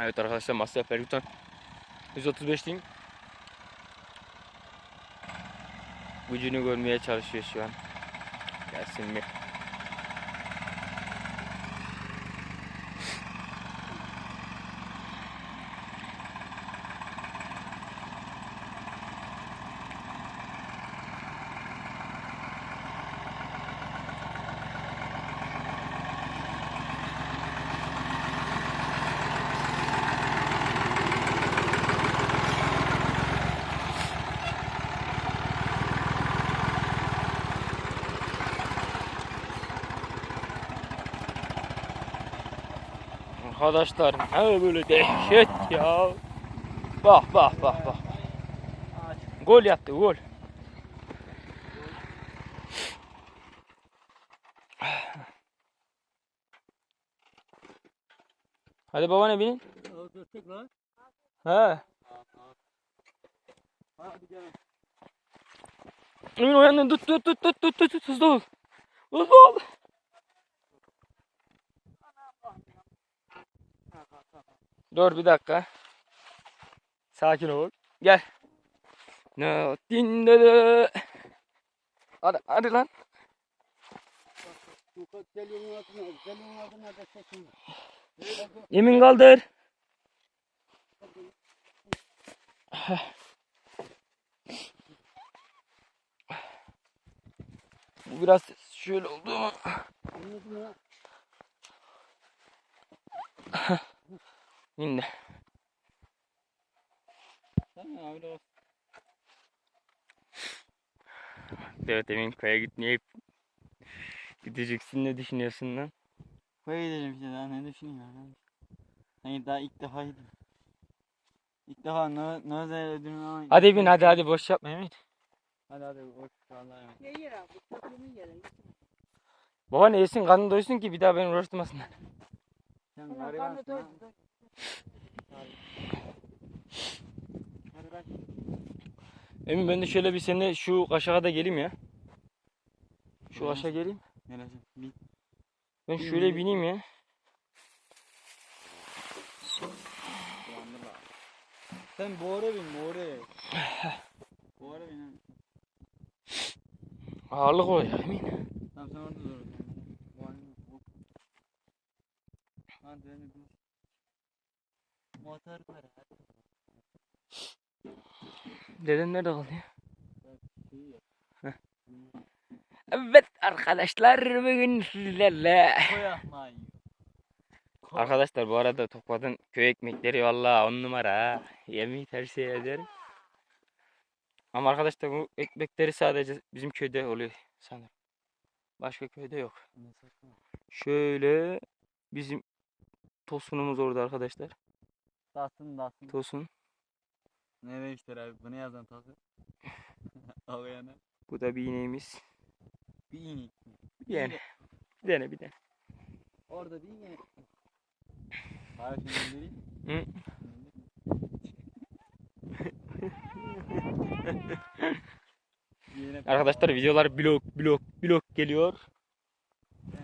Evet arkadaşlar Master Ferguson 135'liğin gücünü görmeye çalışıyor şu an. Gelsin mi? Arkadaşlar ne böyle dehşet ya. Bak bak bak bak. Gol yaptı gol. Hadi baba ne binin? He. Emin uyandın tut tut tut tut tut tut tut hızlı ol. Hızlı ol. Dur bir dakika. Sakin ol. Gel. Ne dinde Hadi hadi lan. Yemin kaldır. Bu biraz şöyle oldu ama. Olsun. Evet Emin köye gitmeyip gideceksin ne düşünüyorsun lan? Koya gidelim işte daha ne düşüneyim ya. Hani daha ilk defa gidiyorum. İlk defa ne ne özel ödülünü ama. Hadi bin hadi hadi boş yapma Emin. Hadi hadi boş vallahi. ya. Ne yer abi? Takımın yeri. Baba ne yesin karnın doysun ki bir daha beni uğraştırmasınlar. Sen garibansın Emin ben de şöyle bir sene şu kaşağa da geleyim ya. Şu kaşa geleyim. Neresi? Bir. Ben Bin, şöyle bin. bineyim ya. Sen boğara bin boğara. boğara bin ha. Ağırlık o ya Emin. Tamam sen orada dur. Boğara bin. Hadi hadi Motor para. Deden nerede ya? İyi ya. Evet arkadaşlar bugün sizlerle. Koy. Arkadaşlar bu arada topladığın köy ekmekleri vallahi on numara ha. Yemeği tavsiye ederim. Ama arkadaşlar bu ekmekleri sadece bizim köyde oluyor sanırım. Başka köyde yok. Şöyle bizim tosunumuz orada arkadaşlar. Dasın dasın. Tosun. Ne demişler abi? Bu ne yazan tası? Al yana. Bu da bir ineğimiz. Bir inek. Bir tane. Bir tane bir tane. Orada bir inek. Bana şimdi indireyim. Hı. Arkadaşlar videolar blok blok blok geliyor.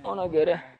Ona göre.